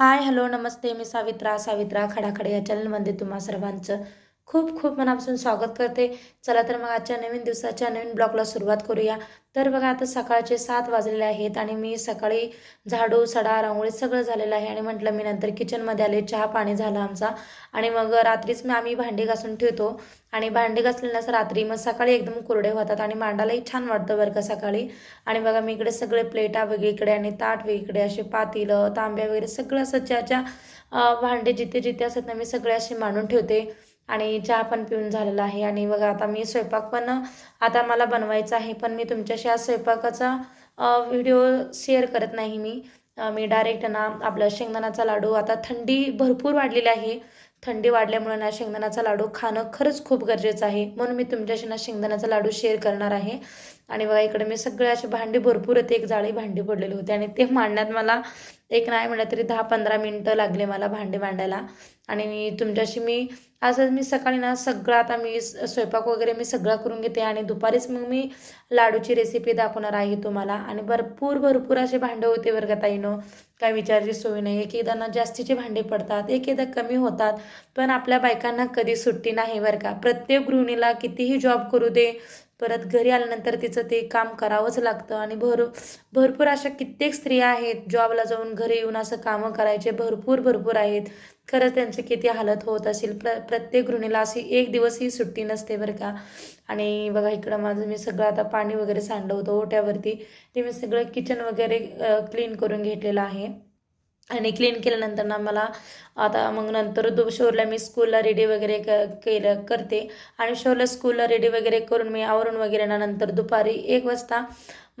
Hi hello नमस्ते मी सावित्रा सावित्रा खडाखडे या चॅनलमध्ये तुम्हा सर्वांचं खूप खूप मनापासून स्वागत करते. चला तर मग आजच्या नवीन दिवसाच्या नवीन ब्लॉगला सुरुवात करूया. तर बघा आता सकाळचे सात वाजलेले आहेत आणि मी सकाळी झाडू सडा रांगोळी सगळं झालेलं आहे आणि म्हटलं मी नंतर किचनमध्ये आले चहा पाणी झालं आमचा. आणि मग रात्रीच मी आम्ही भांडी घासून ठेवतो. आणि भांडी घासलेल्यास रात्री मग सकाळी एकदम कोरडे होतात आणि मांडायलाही छान वाटतं बरं का सकाळी. आणि बघा मी इकडे सगळे प्लेटा वेगळीकडे आणि ताट वेगळीकडे असे पातीलं तांब्या वगैरे सगळं असं ज्याच्या भांडे जिथे जिथे असतात ना मी सगळे असे मांडून ठेवते. आणि चहा पण पिऊन झालेला आहे. आणि बघा आता मी स्वयंपाक पण आता मला बनवायचा आहे पण मी तुमच्याशी आज स्वयंपाकाचा व्हिडिओ शेअर करत नाही मी. मी डायरेक्ट ना आपलं शेंगदाण्याचा लाडू आता थंडी भरपूर वाढलेली आहे. थंडी वाढल्यामुळे ना शेंगदाण्याचा लाडू खाणं खरंच खूप गरजेचं आहे. म्हणून मी तुमच्याशी ना शेंगदाण्याचा लाडू शेअर करणार आहे. आणि बघा इकडे मी सगळे असे भांडी भरपूर होते एक जाळी भांडी पडलेली होती आणि ते मांडण्यात मला एक नाही म्हणलं तरी दहा पंधरा मिनटं लागले मला भांडी मांडायला. आणि तुमच्याशी मी असंच मी सकाळी ना सगळं आता मी स्वयंपाक वगैरे मी सगळा करून घेते आणि दुपारीच मग मी लाडूची रेसिपी दाखवणार आहे तुम्हाला. आणि भरपूर भरपूर असे भांडं होते वर्गाताईनं काय विचारायची सोय नाही एक एकदा ना जास्तीचे भांडे पडतात एकेदा एकदा कमी होतात. पण आपल्या बायकांना कधी सुट्टी नाही बरं का. प्रत्येक गृहिणीला कितीही जॉब करू दे परत घरी आल्यानंतर तिचं ते काम करावंच लागतं. आणि भर भरपूर अशा कित्येक स्त्रिया आहेत जॉबला जाऊन घरी येऊन असं कामं करायचे भरपूर भरपूर आहेत. खरंच त्यांची किती हालत होत असेल. प्र प्रत्येक गृहिणीला अशी एक दिवसही सुट्टी नसते बरं का. आणि बघा इकडं माझं मी सगळं आता पाणी वगैरे सांडलं होतं ओट्यावरती. ते मी सगळं किचन वगैरे क्लीन करून घेतलेलं आहे. आणि क्लीन केल्यानंतर ना मला आता मग नंतर दु शोरला मी स्कूलला रेडी वगैरे क केलं करते. आणि शोरला स्कूलला रेडी वगैरे करून मी आवरून वगैरे ना नंतर दुपारी एक वाजता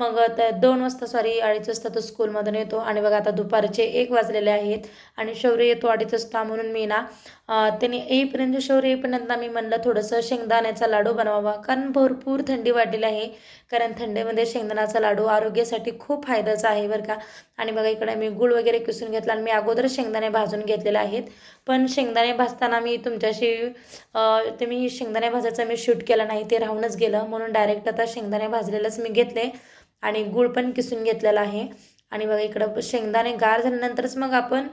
मग त्या दोन वाजता सॉरी अडीच वाजता तो स्कूलमधून येतो. आणि बघा आता दुपारचे एक वाजलेले आहेत आणि शौर्य येतो अडीच वाजता म्हणून मी ना अं, त्याने येईपर्यंत शौर्य येईपर्यंत मी म्हणलं थोडंसं शेंगदाण्याचा लाडू बनवावा. कारण भरपूर थंडी वाढलेली आहे. कारण थंडीमध्ये शेंगदाण्याचा लाडू आरोग्यासाठी खूप फायद्याचा आहे बरं का. आणि बघा इकडे मी गुळ वगैरे किसून घेतला आणि मी अगोदर शेंगदाणे भाजून घेतलेले आहेत. पण शेंगदाणे भाजताना मी तुमच्याशी तुम्ही ते मी शेंगदाणे भाजायचं मी शूट केलं नाही ते राहूनच गेलं. म्हणून डायरेक्ट आता शेंगदाणे भाजलेलंच मी घेतले. आणि गूळ पण किसून घेतलेला आहे. आणि बघा इकडं शेंगदाणे गार झाल्यानंतरच मग आपण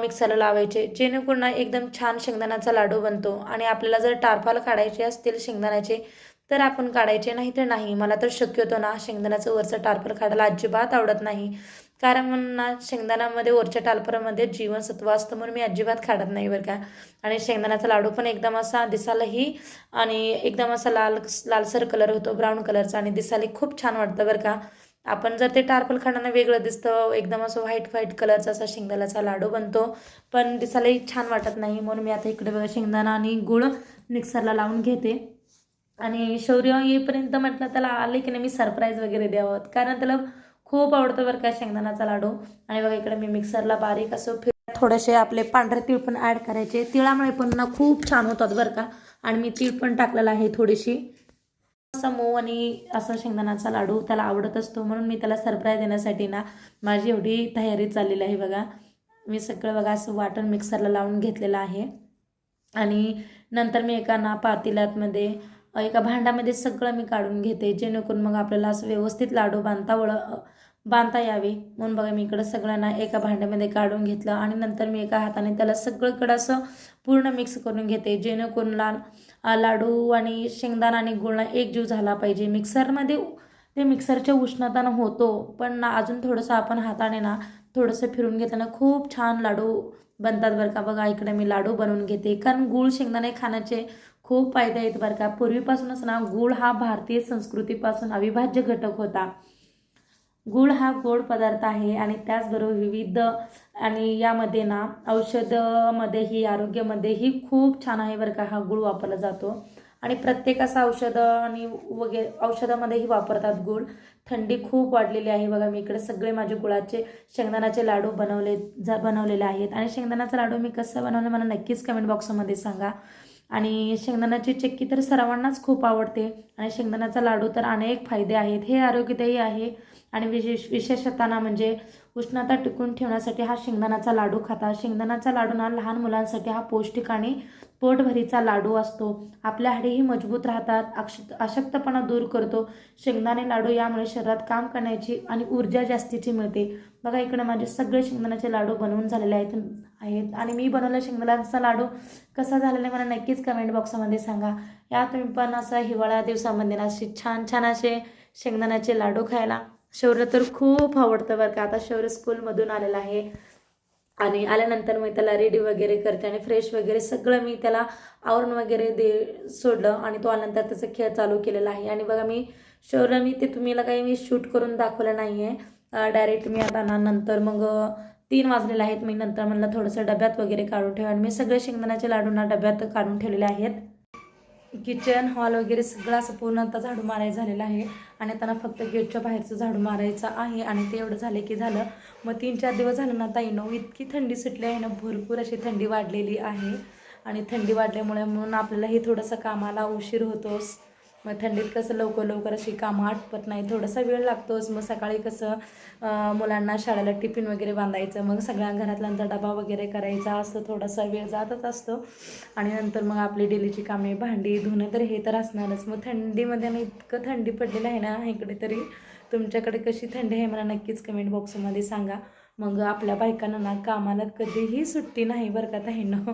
मिक्सरला लावायचे. जेणेकरून एकदम छान शेंगदाण्याचा लाडू बनतो. आणि आपल्याला जर टारफाल काढायचे असतील शेंगदाण्याचे तर आपण काढायचे नाही तर नाही. मला तर शक्यतो ना शेंगदाण्याचं वरचं टारफल काढायला अजिबात आवडत नाही. कारण ना शेंगदाण्यामध्ये वरच्या टालपरामध्ये जीवनसत्व असतं म्हणून मी अजिबात काढत नाही बरं का. आणि शेंगदाण्याचा लाडू पण एकदम असा दिसायलाही आणि एकदम असा लाल लालसर कलर होतो ब्राऊन कलरचा आणि दिसायला खूप छान वाटतं बरं का. आपण जर ते टार्पल खाण्यानं वेगळं दिसतं एकदम असं व्हाईट व्हाईट कलरचा असा शेंगदाण्याचा लाडू बनतो पण दिसायलाही छान वाटत नाही म्हणून मी आता इकडे बघा शेंगदाणा आणि गुळ मिक्सरला लावून घेते. आणि शौर्य येईपर्यंत म्हटलं त्याला आले की नाही मी सरप्राईज वगैरे द्यावं. कारण त्याला खूप आवडतं बरं का शेंगदाण्याचा लाडू. आणि बघा इकडे मी मिक्सरला बारीक असं फिर थोडेसे आपले पांढरे तीळ पण ॲड करायचे. तिळामुळे पण ना खूप छान होतात बरं का. आणि मी तीळ पण टाकलेला आहे थोडीशी. असा मऊ आणि असा शेंगदाण्याचा लाडू त्याला आवडत असतो. म्हणून मी त्याला सरप्राईज देण्यासाठी ना माझी एवढी तयारी चाललेली आहे बघा. मी सगळं बघा असं वाटण मिक्सरला लावून घेतलेलं आहे. आणि नंतर मी एका ना पातेल्यातमध्ये एका भांड्यामध्ये सगळं मी काढून घेते जेणेकरून मग आपल्याला असं व्यवस्थित लाडू बांधता वळ बांधता यावे. म्हणून बघा मी इकडं सगळ्यांना एका भांड्यामध्ये काढून घेतलं आणि नंतर मी एका हाताने त्याला सगळीकडं असं पूर्ण मिक्स करून घेते जेणेकरून लाल लाडू आणि शेंगदाणा आणि गुळणा एक जीव झाला पाहिजे. मिक्सरमध्ये ते मिक्सरच्या उष्णतानं होतो पण ना अजून थोडंसं आपण हाताने ना थोडंसं फिरून घेताना खूप छान लाडू बनतात बरं का. बघा इकडे मी लाडू बनवून घेते. कारण गुळ शेंगदाणे खाण्याचे खूप फायदे आहेत बरं का. पूर्वीपासूनच ना गुळ हा भारतीय संस्कृतीपासून अविभाज्य घटक होता. गुळ हा गोड पदार्थ आहे आणि त्याचबरोबर विविध आणि यामध्ये ना औषधामध्येही आरोग्यामध्येही खूप छान आहे बरं का हा गुळ वापरला जातो. आणि प्रत्येक असं औषधं आणि वगैरे औषधामध्येही वापरतात गुळ. थंडी खूप वाढलेली आहे बघा मी इकडे सगळे माझे गुळाचे शेंगदाण्याचे लाडू बनवले जा बनवलेले आहेत. आणि शेंगदाण्याचा लाडू मी कसं बनवलं मला नक्कीच कमेंट बॉक्समध्ये सांगा. आणि शेंगदाण्याची चक्की तर सर्वांनाच खूप आवडते. आणि शेंगदाण्याचा लाडू तर अनेक फायदे आहेत. हे आरोग्यदायी आहे. आणि विशेष विशेषताना म्हणजे उष्णता टिकून ठेवण्यासाठी हा शेंगदाण्याचा लाडू खाता. शेंगदाण्याचा लाडू ना लहान मुलांसाठी हा पौष्टिक आणि पोटभरीचा लाडू असतो. आपल्या हाडेही मजबूत राहतात अक्ष अशक्तपणा दूर करतो. शेंगदाणे लाडू यामुळे शरीरात काम करण्याची आणि ऊर्जा जास्तीची मिळते. बघा इकडे माझे सगळे शेंगदाण्याचे लाडू बनवून झालेले आहेत आहेत. आणि मी बनवलेला शेंगदाण्याचा लाडू कसा झालेला आहे मला नक्कीच कमेंट बॉक्समध्ये सांगा. या तुम्ही पण असं हिवाळ्या दिवसामध्ये ना असे छान छान असे शेंगदाण्याचे लाडू खायला शौर्य तर खूप आवडतं बरं का. आता शौर्य स्कूलमधून आलेला आहे. आणि आल्यानंतर मी त्याला रेडी वगैरे करते आणि फ्रेश वगैरे सगळं मी त्याला आवरण वगैरे दे सोडलं आणि तो आल्यानंतर त्याचा खेळ चालू केलेला आहे. आणि बघा मी शौर्य मी ते तुम्हाला काही मी शूट करून दाखवलं नाही आहे डायरेक्ट मी आता ना नंतर मग तीन वाजलेले आहेत. मी नंतर म्हणलं थोडंसं डब्यात वगैरे काढून ठेवा. आणि मी सगळे शेंगदाण्याचे लाडूंना डब्यात काढून ठेवलेले आहेत. किचन हॉल वगैरे सगळं असं पूर्ण आता झाडू मारायचं झालेलं आहे. आणि त्यांना फक्त गेटच्या बाहेरचं झाडू मारायचं आहे. आणि ते एवढं झालं की झालं. मग तीन चार दिवस झालं ना ताई नो इतकी थंडी सुटली आहे ना. भरपूर अशी थंडी वाढलेली आहे. आणि थंडी वाढल्यामुळे म्हणून आपल्यालाही थोडंसं कामाला उशीर होतोस मग थंडीत कसं लवकर लवकर अशी कामं आटपत नाही थोडासा वेळ लागतोच. मग सकाळी कसं मुलांना शाळेला टिफिन वगैरे बांधायचं मग सगळ्या घरातल्यांचा डबा वगैरे करायचा असं थोडासा वेळ जातच असतो. आणि नंतर मग आपली डेलीची कामे भांडी धुणं तर हे तर असणारच. मग थंडीमध्ये ना इतकं थंडी पडलेलं आहे ना इकडे तरी तुमच्याकडे कशी थंडी आहे मला नक्कीच कमेंट बॉक्समध्ये सांगा. मग आपल्या बायकांना ना कामाला कधीही सुट्टी नाही बरं का ताईनं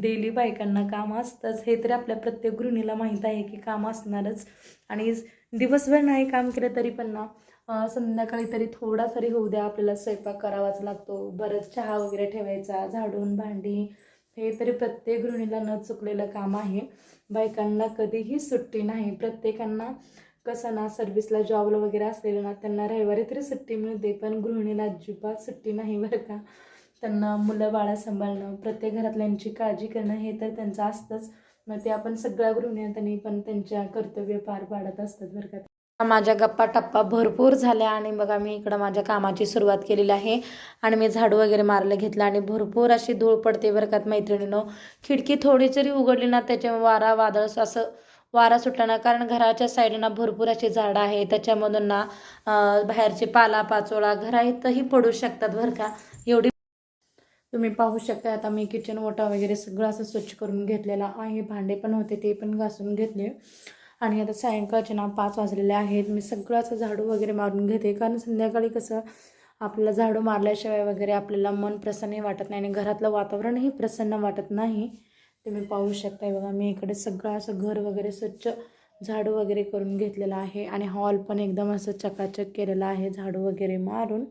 डेली बायकांना काम असतंच. हे तरी आपल्या प्रत्येक गृहिणीला माहीत आहे की काम असणारच. आणि दिवसभर नाही काम केलं तरी पण ना संध्याकाळी तरी थोडा तरी होऊ द्या. आपल्याला स्वयंपाक करावाच लागतो. बरंच चहा वगैरे ठेवायचा झाडून भांडी. हे तरी प्रत्येक गृहिणीला न चुकलेलं काम आहे. बायकांना कधीही सुट्टी नाही. प्रत्येकांना कसं ना सर्व्हिसला जॉबला वगैरे असलेलं ना त्यांना रविवारी तरी सुट्टी मिळते पण गृहिणीला अजिबात सुट्टी नाही बरं का. त्यांना मुलं बाळा सांभाळणं प्रत्येक घरातल्यांची काळजी करणं हे तर त्यांचं असतंच. मग ते आपण सगळ्या गृहिणी पण त्यांच्या कर्तव्य पार पाडत असतात बरं का. माझ्या गप्पा टप्पा भरपूर झाल्या आणि बघा मी इकडं माझ्या कामाची सुरुवात केलेली आहे. आणि मी झाडू वगैरे मारायला घेतलं आणि भरपूर अशी धूळ पडते बरं का मैत्रिणीनं. खिडकी थोडी जरी उघडली ना त्याच्या वारा वादळ असं वारा सुटला ना कारण घराच्या साईडनं भरपूर अशी झाडं आहे त्याच्यामधून ना बाहेरचे पाला पाचोळा घरातही पडू शकतात बरं का. एवढी तुम्ही पाहू शकता आता मी किचन ओटा वगैरे सगळं असं स्वच्छ करून घेतलेला आहे. भांडे पण होते ते पण घासून घेतले. आणि आता सायंकाळचे ना पाच वाजलेले आहेत. मी सगळं असं झाडू वगैरे मारून घेते. कारण संध्याकाळी कसं आपल्याला झाडू मारल्याशिवाय वगैरे आपल्याला मन प्रसन्न वाटत नाही आणि घरातलं वातावरणही प्रसन्न वाटत नाही. तुम्ही पाहू शकताय बघा मी इकडे सगळं असं घर वगैरे स्वच्छ झाडू वगैरे करून घेतलेलं आहे आणि हॉल पण एकदम असं चकाचक केलेलं आहे झाडू वगैरे मारून.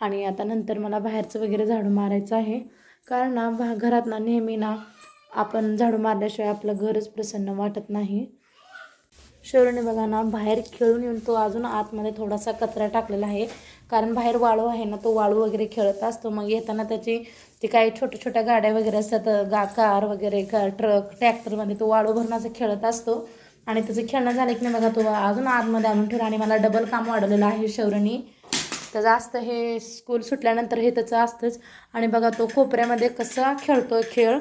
आणि आता नंतर मला बाहेरचं वगैरे झाडू मारायचं आहे. कारण ना भा घरात ना नेहमी ना आपण झाडू मारल्याशिवाय आपलं घरच प्रसन्न वाटत नाही. शौर्यने बघा ना बाहेर खेळून येऊन तो अजून आतमध्ये थोडासा कचरा टाकलेला आहे. कारण बाहेर वाळू आहे ना तो वाळू वगैरे खेळत असतो. मग येताना त्याची ते काही छोट्या छोट्या गाड्या वगैरे असतात गा कार वगैरे का ट्रक ट्रॅक्टरमध्ये तो वाळू भरून असं खेळत असतो. आणि त्याचं खेळणं झालं की नाही बघा तो अजून आतमध्ये आणून ठेवला आणि मला डबल काम वाढवलेलं आहे शौरणी त्याचं असतं हे स्कूल सुटल्यानंतर हे त्याचं असतंच. आणि बघा तो कोपऱ्यामध्ये कसा खेळतो खेळ.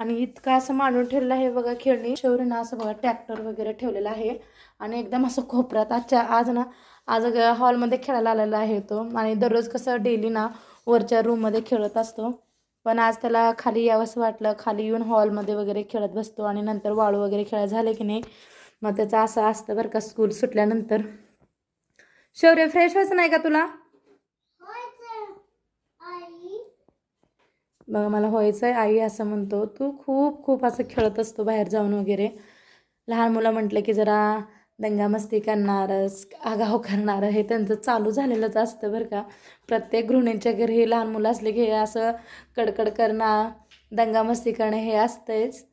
आणि इतका असं मांडून ठेवलेलं आहे बघा खेळणी. शौर्यनं असं बघा ट्रॅक्टर वगैरे ठेवलेला आहे. आणि एकदम असं खोपरात आजच्या आज ना आज हॉलमध्ये खेळायला आलेला आहे तो. आणि दररोज कसं डेली ना वरच्या रूममध्ये खेळत असतो. पण आज त्याला खाली यावंसं वाटलं. खाली येऊन हॉलमध्ये वगैरे खेळत बसतो आणि नंतर वाळू वगैरे खेळायला झाले की नाही मग त्याचं असं असतं बरं का स्कूल सुटल्यानंतर. शौर्य फ्रेश व्हायचं नाही का तुला? बघा मला व्हायचं आहे आई असं म्हणतो तू खूप खूप असं खेळत असतो बाहेर जाऊन वगैरे. लहान मुलं म्हटलं की जरा दंगामस्ती करणारच आगाव करणारं. हे त्यांचं चालू झालेलंच असतं बरं का. प्रत्येक गृहिणींच्या घरी हे लहान मुलं असले की हे असं कडकड करणं दंगामस्ती करणं हे असतंच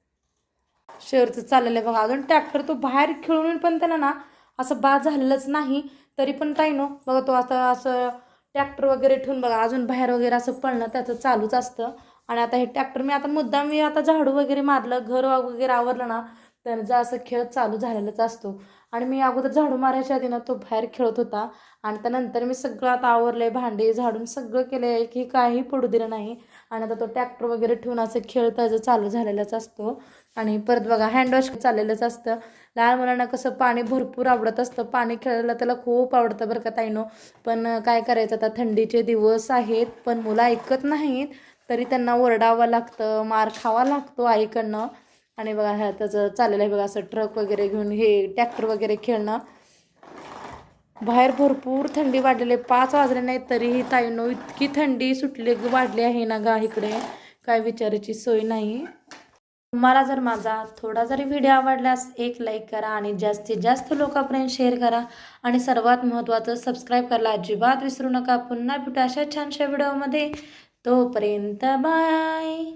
शहरचं चाललेलं आहे बघा. अजून ट्रॅक्टर तो बाहेर खेळून पण त्याला ना असं बाद झालेलंच नाही तरी पण ताई नो बघा तो आता असं ट्रॅक्टर वगैरे ठेवून बघा अजून बाहेर वगैरे असं पळणं त्याचं चालूच असतं. आणि आता हे ट्रॅक्टर मी आता मुद्दाम मी आता झाडू वगैरे मारलं घर वगैरे आवरलं ना त्यांचा असं खेळ चालू झालेलाच असतो. आणि मी अगोदर झाडू मारायच्या आधी ना तो बाहेर खेळत होता. आणि त्यानंतर मी सगळं आता आवरलंय भांडे झाडून सगळं केलं आहे की काही पडू दिलं नाही. आणि आता तो ट्रॅक्टर वगैरे ठेवून असं खेळ त्याचं चालू झालेलाच असतो. आणि परत बघा हँडवॉश चाललेलंच असतं. लहान मुलांना कसं पाणी भरपूर आवडत असतं. पाणी खेळायला त्याला खूप आवडतं बरं का ताईनो. पण काय करायचं आता? थंडीचे दिवस आहेत पण मुलं ऐकत नाहीत तरी त्यांना ओरडावं लागतं मार खावा लागतो आईकडनं. आणि बघा ह्या त्याचं चाललेलं आहे बघा असं ट्रक वगैरे घेऊन हे ट्रॅक्टर वगैरे खेळणं. बाहेर भरपूर थंडी वाढलेली आहे. पाच वाजले नाही तरीही ताईनो इतकी थंडी सुटली वाढली आहे ना गा इकडे. काय विचारायची सोय नाही. तुम्हाला जर माझा थोडा जरी व्हिडिओ आवडल्यास एक लाईक करा आणि जास्तीत जास्त लोकांपर्यंत शेअर करा. आणि सर्वात महत्त्वाचं सबस्क्राईब करायला अजिबात विसरू नका. पुन्हा भेटू अशा छानशा व्हिडिओमध्ये तोपर्यंत बाय